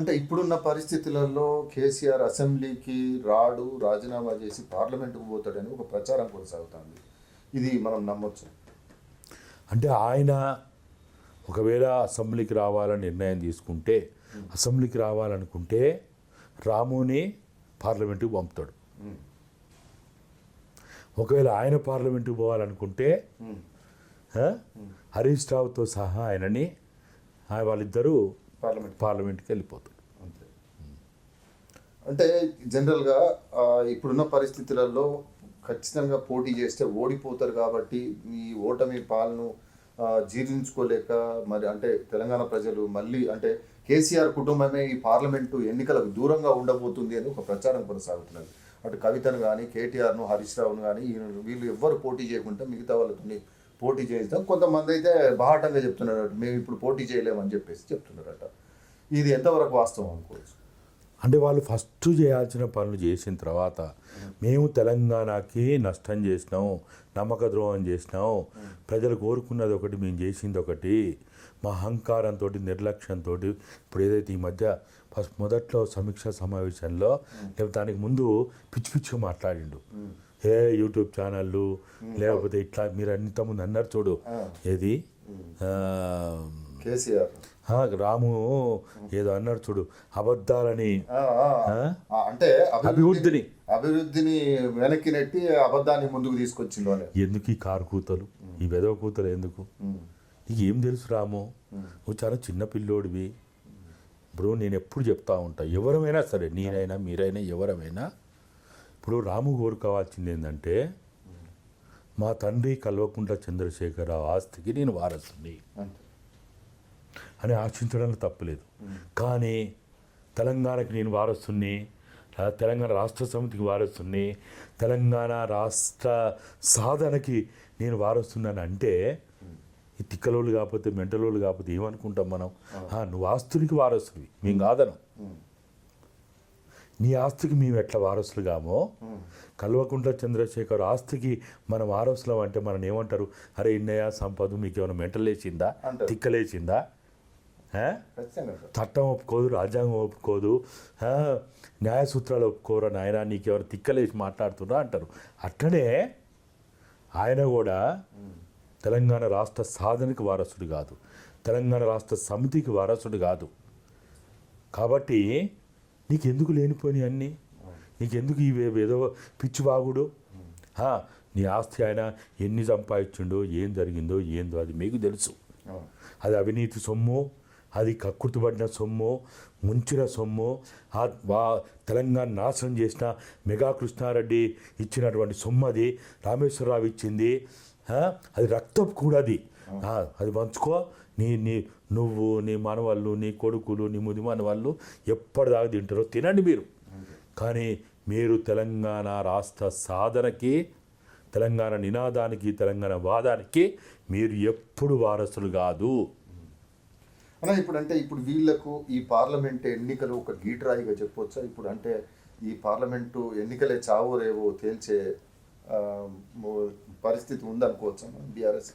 అంటే ఇప్పుడున్న పరిస్థితులలో కేసీఆర్ అసెంబ్లీకి రాడు రాజీనామా చేసి పార్లమెంటుకు పోతాడని ఒక ప్రచారం కొనసాగుతుంది. ఇది మనం నమ్మొచ్చు. అంటే ఆయన ఒకవేళ అసెంబ్లీకి రావాలని నిర్ణయం తీసుకుంటే అసెంబ్లీకి రావాలనుకుంటే రాముని పార్లమెంటుకి పంపుతాడు. ఒకవేళ ఆయన పార్లమెంటుకి పోవాలనుకుంటే హరీష్ రావుతో సహా ఆయనని వాళ్ళిద్దరూ పార్లమెంట్ పార్లమెంట్కి వెళ్ళిపోతాడు అంతే అంటే జనరల్గా ఇప్పుడున్న పరిస్థితులలో ఖచ్చితంగా పోటీ చేస్తే ఓడిపోతారు కాబట్టి ఈ ఓటమి పాలను జీర్ణించుకోలేక మరి అంటే తెలంగాణ ప్రజలు మళ్ళీ అంటే కేసీఆర్ కుటుంబమే ఈ పార్లమెంటు ఎన్నికలకు దూరంగా ఉండబోతుంది అని ఒక ప్రచారం కొనసాగుతున్నది. అటు కవితను కానీ కేటీఆర్ను హరీష్ రావును కానీ వీళ్ళు ఎవ్వరు పోటీ చేయకుండా మిగతా వాళ్ళతో పోటీ చేయిస్తాం కొంతమంది అయితే బాహాటంగా చెప్తున్నారు మేము ఇప్పుడు పోటీ చేయలేమని చెప్పేసి చెప్తున్నారట. ఇది ఎంతవరకు వాస్తవం అనుకోవచ్చు? అంటే వాళ్ళు ఫస్ట్ చేయాల్సిన పనులు చేసిన తర్వాత మేము తెలంగాణకి నష్టం చేసినాం నమ్మక ద్రోహం చేసినాం. ప్రజలు కోరుకున్నది ఒకటి మేము చేసింది ఒకటి. మా అహంకారంతో నిర్లక్ష్యంతో ఇప్పుడు ఏదైతే ఈ మధ్య ఫస్ట్ మొదట్లో సమీక్ష సమావేశంలో లేకపోతే దానికి ముందు పిచ్చి పిచ్చిగా మాట్లాడిండు. ఏ యూట్యూబ్ ఛానళ్ళు లేకపోతే ఇట్లా మీరు ఇంతకుముందు అన్నారు చూడు. ఏది? కేసీఆర్. రాము ఏదో అన్నాడు చూడు అబద్ధాలని. అంటే అభివృద్ధిని. అభివృద్ధిని. వెనక్కి నెట్టి అబద్ధాన్ని ముందుకు తీసుకొచ్చిండు అని. ఎందుకు ఈ కారు కూతలు? ఈ వెదవ కూతలు ఎందుకు? నీకు ఏం తెలుసు రాము? నువ్వు చాలా చిన్న పిల్లోడివి. ఇప్పుడు నేను ఎప్పుడు చెప్తా ఉంటా ఎవరమైనా సరే నేనైనా మీరైనా ఎవరమైనా. ఇప్పుడు రాము కోరుకోవాల్సింది ఏంటంటే మా తండ్రి కల్వకుంట్ల చంద్రశేఖరరావు ఆస్తికి నేను వారసుని. అని ఆశించడంలో తప్పలేదు కానీ తెలంగాణకి నేను వారసుని తెలంగాణ రాష్ట్ర సమితికి వారసుని తెలంగాణ రాష్ట్ర సాధనకి నేను వారసున్నాను అంటే ఈ తిక్కలోళ్ళు కాకపోతే మెంటలోళ్ళు కాకపోతే ఏమనుకుంటాం మనం? నువ్వు ఆస్తునికి వారసువి మేము కాదనం. నీ ఆస్తికి మేము ఎట్లా వారసులు కామో కల్వకుంట్ల చంద్రశేఖర్ ఆస్తికి మన వారసులం అంటే మనం ఏమంటారు? అరే ఇన్నయ్య సంపద మీకు ఏమైనా మెంటలేసిందా. తిక్కలేసిందా. చట్టం ఒప్పుకోదు రాజ్యాంగం ఒప్పుకోదు. న్యాయ సూత్రాలు ఒప్పుకోరు నాయన? నీకెవరు తిక్కలేసి మాట్లాడుతున్నా అంటారు. అట్లనే ఆయన కూడా తెలంగాణ రాష్ట్ర సాధనకి వారసుడు కాదు. తెలంగాణ రాష్ట్ర సమితికి వారసుడు కాదు. కాబట్టి నీకెందుకు లేనిపోయి అన్నీ? నీకెందుకు ఈ ఏదో పిచ్చివాగుడు? నీ ఆస్తి ఆయన ఎన్ని సంపాదించిండో ఏం జరిగిందో ఏందో అది మీకు తెలుసు. అది అవినీతి సొమ్ము. అది కక్కుర్తిపడిన సొమ్ము ముంచిన సొమ్ము ఆ వా తెలంగాణ నాశనం చేసిన మెగా కృష్ణారెడ్డి ఇచ్చినటువంటి సొమ్ము అది రామేశ్వరరావు ఇచ్చింది. అది రక్తపు కూడా అది. ఆ, అది పంచుకో. నీ నీ నువ్వు నీ మనవాళ్ళు నీ కొడుకులు నీ ముది మనవాళ్ళు ఎప్పటిదాకా తింటారో తినండి మీరు. కానీ మీరు తెలంగాణ రాష్ట్ర సాధనకి తెలంగాణ నినాదానికి తెలంగాణ వాదానికి మీరు ఎప్పుడు వారసులు కాదు. అన్న ఇప్పుడు అంటే ఇప్పుడు వీళ్ళకు ఈ పార్లమెంట్ ఎన్నికలు ఒక గీటరాయిగా చెప్పొచ్చా? ఇప్పుడు అంటే ఈ పార్లమెంటు ఎన్నికలే చావో రేవో తేల్చే పరిస్థితి ఉందనుకోవచ్చా బీఆర్ఎస్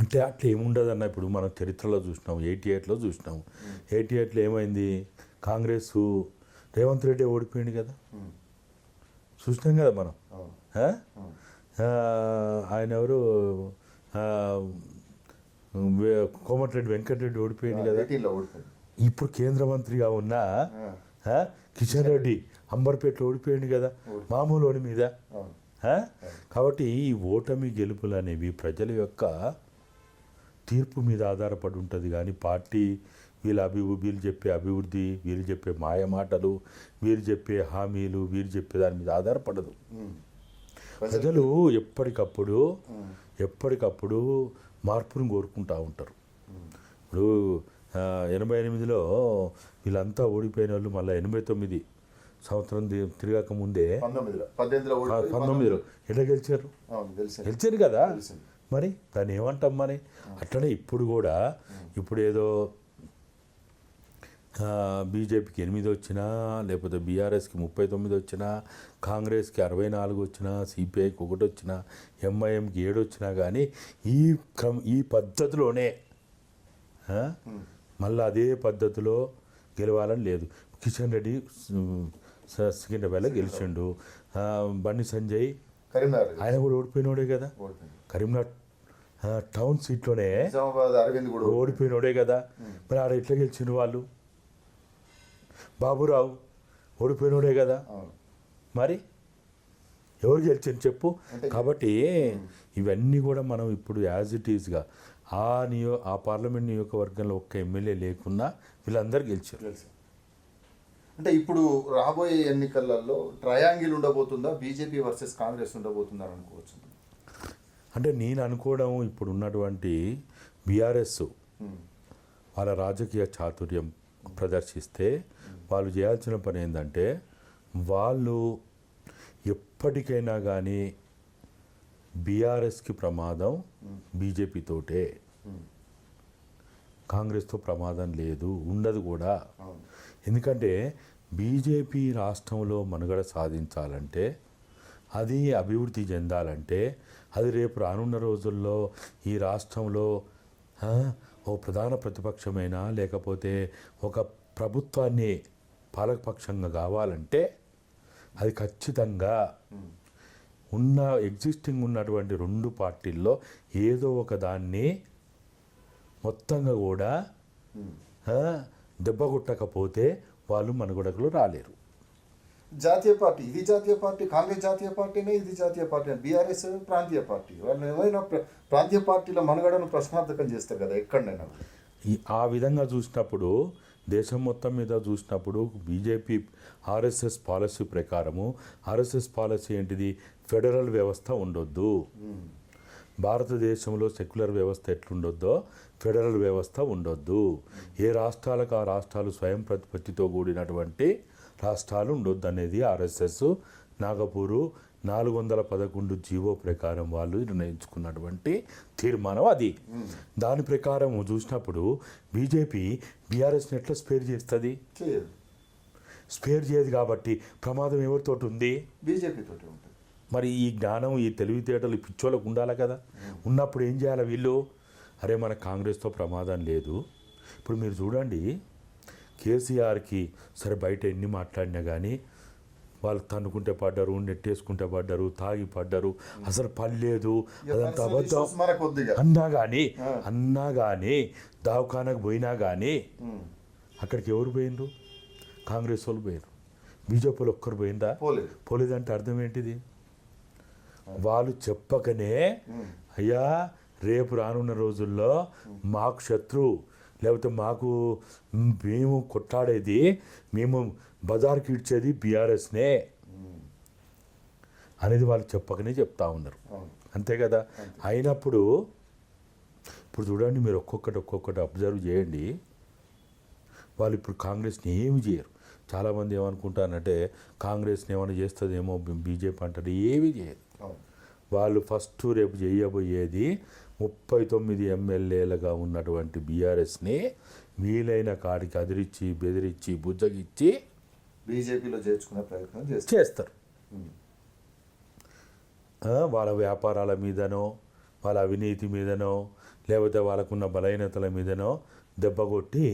అంటే అట్లా ఏముండదన్న ఇప్పుడు మనం చరిత్రలో చూసినాం ఎయిటీ ఎయిట్లో చూసినాం. ఎయిటీ ఎయిట్లో ఏమైంది? కాంగ్రెస్ రేవంత్ రెడ్డి ఓడిపోయింది కదా. చూసినాం కదా మనం. ఆయన ఎవరు? కోమటిరెడ్డి వెంకటరెడ్డి ఓడిపోయింది కదా. ఇప్పుడు కేంద్ర మంత్రిగా ఉన్న కిషన్ రెడ్డి అంబర్పేటలో ఓడిపోయింది కదా మామూలు మీద? కాబట్టి ఈ ఓటమి గెలుపులు అనేవి ప్రజల యొక్క తీర్పు మీద ఆధారపడి ఉంటుంది. కానీ పార్టీ వీళ్ళ అభివృద్ధి వీళ్ళు చెప్పే అభివృద్ధి వీళ్ళు చెప్పే మాయ మాటలు వీరు చెప్పే హామీలు వీరు చెప్పే దాని మీద ఆధారపడదు. ప్రజలు ఎప్పటికప్పుడు ఎప్పటికప్పుడు మార్పును కోరుకుంటూ ఉంటారు. ఇప్పుడు ఎనభై ఎనిమిదిలో వీళ్ళంతా ఓడిపోయిన వాళ్ళు మళ్ళీ ఎనభై తొమ్మిది సంవత్సరం తిరగక ముందే పంతొమ్మిదిలో ఎట్లా గెలిచారు? గెలిచారు. కదా. మరి దాన్ని ఏమంటాం మరి? అట్లనే ఇప్పుడు కూడా ఇప్పుడు ఏదో బీజేపీకి ఎనిమిది వచ్చినా లేకపోతే బీఆర్ఎస్కి ముప్పై తొమ్మిది వచ్చినా కాంగ్రెస్కి అరవై నాలుగు వచ్చినా సిపిఐకి ఒకటి వచ్చినా ఎంఐఎంకి ఏడు వచ్చినా కానీ ఈ క్రమ ఈ పద్ధతిలోనే మళ్ళీ అదే పద్ధతిలో గెలవాలని లేదు. కిషన్ రెడ్డి సికింద్రాబాద్లో గెలిచిండు. బండి సంజయ్ కరీంనగర్ ఆయన కూడా ఓడిపోయినోడే కదా. కరీంనగర్ టౌన్ సీట్లోనే ఓడిపోయినోడే కదా. మరి ఆడ ఎట్లా గెలిచిండు వాళ్ళు? బాబురావు ఓడిపోయినోడే కదా. మరి? ఎవరు గెలిచింది చెప్పు. కాబట్టి ఇవన్నీ కూడా మనం ఇప్పుడు యాజ్ ఇట్ ఈస్గా ఆ నియో ఆ పార్లమెంట్ నియోజకవర్గంలో ఒక్క ఎమ్మెల్యే లేకున్నా వీళ్ళందరూ గెలిచారు. అంటే ఇప్పుడు రాబోయే ఎన్నికలలో ట్రయాంగిల్ ఉండబోతుందా? బీజేపీ వర్సెస్ కాంగ్రెస్ ఉండబోతుందా అని అనుకోవచ్చు. అంటే నేను అనుకోవడం ఇప్పుడు ఉన్నటువంటి బీఆర్ఎస్. వాళ్ళ రాజకీయ చాతుర్యం ప్రదర్శిస్తే వాళ్ళు చేయాల్సిన పని ఏంటంటే వాళ్ళు ఎప్పటికైనా కానీ బీఆర్ఎస్కి ప్రమాదం బీజేపీతోటే. కాంగ్రెస్తో ప్రమాదం లేదు ఉండదు కూడా ఎందుకంటే బీజేపీ రాష్ట్రంలో మనుగడ సాధించాలంటే అది అభివృద్ధి చెందాలంటే అది రేపు రానున్న రోజుల్లో ఈ రాష్ట్రంలో ఓ ప్రధాన ప్రతిపక్షమైన? లేకపోతే ఒక ప్రభుత్వాన్ని పాలకపక్షంగా కావాలంటే అది ఖచ్చితంగా ఉన్న ఎగ్జిస్టింగ్ ఉన్నటువంటి రెండు పార్టీల్లో ఏదో ఒక దాన్ని మొత్తంగా కూడా దెబ్బ కొట్టకపోతే వాళ్ళు మనుగడకు రాలేరు. జాతీయ పార్టీ ఇది జాతీయ పార్టీ కాంగ్రెస్ జాతీయ పార్టీనే ఇది జాతీయ పార్టీ బీఆర్ఎస్ ప్రాంతీయ పార్టీ. వాళ్ళు ఏమైనా ప్ర- ప్రాంతీయ పార్టీల మనుగడను ప్రశ్నార్థకం చేస్తారు కదా ఎక్కడైనా ఈ ఆ విధంగా చూసినప్పుడు దేశం మొత్తం మీద చూసినప్పుడు బీజేపీ ఆర్ఎస్ఎస్ పాలసీ ప్రకారము ఆర్ఎస్ఎస్ పాలసీ ఏంటిది? ఫెడరల్ వ్యవస్థ ఉండొద్దు. భారతదేశంలో సెక్యులర్ వ్యవస్థ ఎట్లుండొద్దో ఫెడరల్ వ్యవస్థ ఉండొద్దు. ఏ రాష్ట్రాలకు ఆ రాష్ట్రాలు స్వయం ప్రతిపత్తితో కూడినటువంటి రాష్ట్రాలు ఉండొద్దు అనేది ఆర్ఎస్ఎస్. నాగపూరు నాలుగు వందల పదకొండు జీవో ప్రకారం వాళ్ళు నిర్ణయించుకున్నటువంటి తీర్మానం అది. దాని ప్రకారం చూసినప్పుడు బీజేపీ బీఆర్ఎస్ని ఎట్లా స్పేర్ చేస్తుంది. స్పేర్ చేయదు కాబట్టి ప్రమాదం ఎవరితోటి ఉంది? బీజేపీ తోటి ఉంటుంది. మరి ఈ జ్ఞానం ఈ తెలివితేటలు పిచ్చోళ్ళకు ఉండాలి కదా. ఉన్నప్పుడు ఏం చేయాలి వీళ్ళు? అరే మన కాంగ్రెస్తో ప్రమాదం లేదు. ఇప్పుడు మీరు చూడండి కేసీఆర్కి సరే బయట ఎన్ని మాట్లాడినా కానీ వాళ్ళు తన్నుకుంటే పడ్డారు నెట్టేసుకుంటే పడ్డారు తాగి పడ్డారు. అసలు పడలేదు అదంతా అబద్ధం. అన్నా కానీ. అన్నా కానీ దవాఖానకు పోయినా కానీ. అక్కడికి ఎవరు పోయినరు? కాంగ్రెస్ వాళ్ళు పోయినరు. బీజేపీ వాళ్ళు ఒక్కరు పోయిందా? పోలేదు. పోలేదంటే అర్థం ఏంటిది? వాళ్ళు చెప్పకనే. అయ్యా రేపు రానున్న రోజుల్లో మాకు శత్రువు లేకపోతే మాకు మేము కొట్లాడేది మేము బజార్కి ఇచ్చేది బీఆర్ఎస్నే. అనేది వాళ్ళు చెప్పకనే చెప్తా ఉన్నారు. అంతే కదా? అయినప్పుడు ఇప్పుడు చూడండి మీరు ఒక్కొక్కటి ఒక్కొక్కటి అబ్జర్వ్ చేయండి. వాళ్ళు ఇప్పుడు కాంగ్రెస్ని ఏమి చేయరు. చాలామంది ఏమనుకుంటారంటే కాంగ్రెస్ని ఏమైనా చేస్తుందేమో బీజేపీ అంటారు ఏమీ చేయరు. అవును. వాళ్ళు ఫస్ట్ రేపు చేయబోయేది ముప్పై తొమ్మిది ఎమ్మెల్యేలుగా ఉన్నటువంటి బీఆర్ఎస్ని వీలైన కాడికి అదిరిచ్చి బెదిరించి బుజ్జగిచ్చి బీజేపీలో చేర్చుకునే ప్రయత్నం చేస్తారు. వాళ్ళ వ్యాపారాల మీదనో వాళ్ళ అవినీతి మీదనో లేకపోతే వాళ్ళకున్న బలహీనతల మీదనో దెబ్బ కొట్టి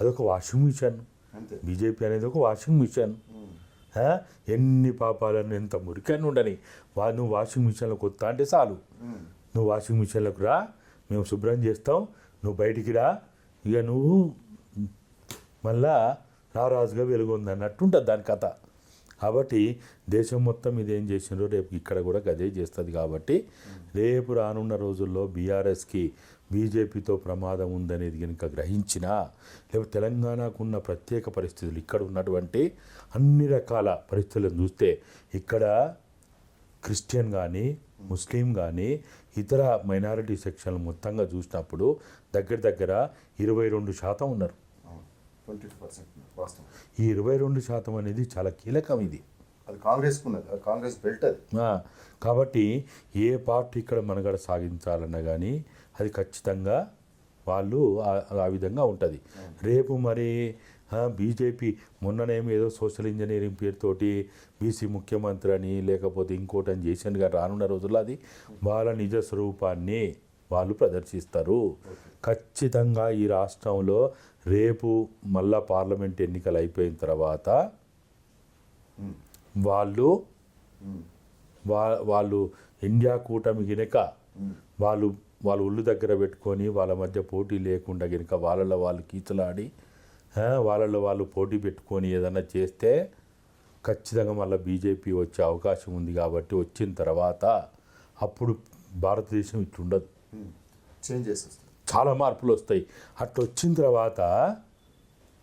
అదొక వాషింగ్ మిషన్. బీజేపీ అనేది ఒక వాషింగ్ మిషన్. ఎన్ని పాపాలను ఎంత మురికని ఉండని వా నువ్వు వాషింగ్ మిషన్లో కొత్త అంటే చాలు. నువ్వు వాషింగ్ మిషన్లకు రా మేము శుభ్రం చేస్తాం నువ్వు బయటికి రా. ఇక నువ్వు మళ్ళా రారాజుగా వెలుగొంది అన్నట్టు ఉంటుంది దాని కథ. కాబట్టి దేశం మొత్తం ఇది ఏం రేపు ఇక్కడ కూడా గదే చేస్తుంది కాబట్టి రేపు రానున్న రోజుల్లో బీఆర్ఎస్కి బీజేపీతో ప్రమాదం ఉందనేది కనుక గ్రహించినా లేకపోతే తెలంగాణకు ఉన్న ప్రత్యేక పరిస్థితులు ఇక్కడ ఉన్నటువంటి అన్ని రకాల పరిస్థితులను చూస్తే ఇక్కడ క్రిస్టియన్ కానీ ముస్లిం కానీ ఇతర మైనారిటీ సెక్షన్లు మొత్తంగా చూసినప్పుడు దగ్గర దగ్గర ఇరవై రెండు శాతం ఉన్నారు. ఈ ఇరవై రెండు శాతం అనేది చాలా కీలకం ఇది. అది అది కాంగ్రెస్ బెల్ట్ అది. కాబట్టి ఏ పార్టీ ఇక్కడ మనుగడ సాగించాలన్నా కానీ అది ఖచ్చితంగా వాళ్ళు ఆ విధంగా ఉంటుంది. రేపు మరి బీజేపీ మొన్ననేమి ఏదో సోషల్ ఇంజనీరింగ్ పేరుతోటి బీసీ ముఖ్యమంత్రి అని లేకపోతే ఇంకోటి అని చేసింది కానీ రానున్న రోజుల్లో అది వాళ్ళ నిజ స్వరూపాన్ని వాళ్ళు ప్రదర్శిస్తారు. ఖచ్చితంగా ఈ రాష్ట్రంలో రేపు మళ్ళా పార్లమెంట్ ఎన్నికలు అయిపోయిన తర్వాత వాళ్ళు వా వాళ్ళు ఇండియా కూటమి గినక వాళ్ళు వాళ్ళ ఒళ్ళు దగ్గర పెట్టుకొని వాళ్ళ మధ్య పోటీ లేకుండా గినక వాళ్ళలో వాళ్ళు కీచలాడి వాళ్ళలో వాళ్ళు పోటీ పెట్టుకొని ఏదన్నా చేస్తే ఖచ్చితంగా మళ్ళీ బీజేపీ వచ్చే అవకాశం ఉంది కాబట్టి వచ్చిన తర్వాత అప్పుడు భారతదేశం ఇట్లుండదు. చేంజ్ చేసేస్తారు చాలా మార్పులు వస్తాయి. అట్లా వచ్చిన తర్వాత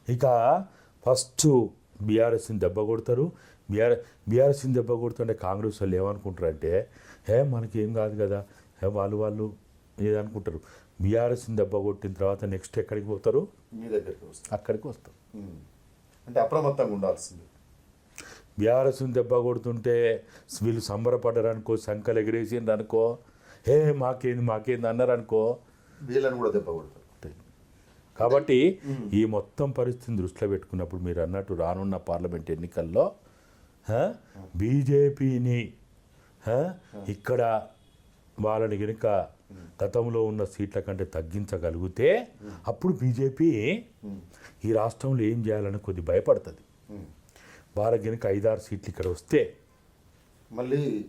ఇక ఫస్ట్ బీఆర్ఎస్ని దెబ్బ కొడతారు. బీఆర్ బీఆర్ఎస్ని దెబ్బ కొడుతుంటే కాంగ్రెస్ వాళ్ళు ఏమనుకుంటారంటే హే మనకేం కాదు కదా. హే వాళ్ళు వాళ్ళు ఏదనుకుంటారు. బీఆర్ఎస్ని దెబ్బ కొట్టిన తర్వాత నెక్స్ట్ ఎక్కడికి పోతారు? మీ దగ్గరికి వస్తారు. అక్కడికి వస్తారు. అంటే అప్రమత్తంగా ఉండాల్సింది. బీఆర్ఎస్ని దెబ్బ కొడుతుంటే వీళ్ళు సంబరపడ్డారు అనుకో సంకలు ఎగిరేసిండ్రు అనుకో హే మాకేంది మాకేంది అన్నారు అనుకో వీళ్ళని కూడా దెబ్బ కొడతారు. కాబట్టి ఈ మొత్తం పరిస్థితిని దృష్టిలో పెట్టుకున్నప్పుడు మీరు అన్నట్టు రానున్న పార్లమెంట్ ఎన్నికల్లో బీజేపీని ఇక్కడ వాళ్ళని కనుక గతంలో ఉన్న సీట్ల కంటే తగ్గించగలిగితే అప్పుడు బీజేపీ ఈ రాష్ట్రంలో ఏం చేయాలని కొద్ది భయపడుతుంది. కనుక ఐదారు సీట్లు ఇక్కడ వస్తే మళ్ళీ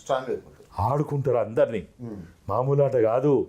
స్ట్రాంగ్ అయిపోతారు. ఆడుకుంటారు అందరినీ. మామూలు ఆట కాదు.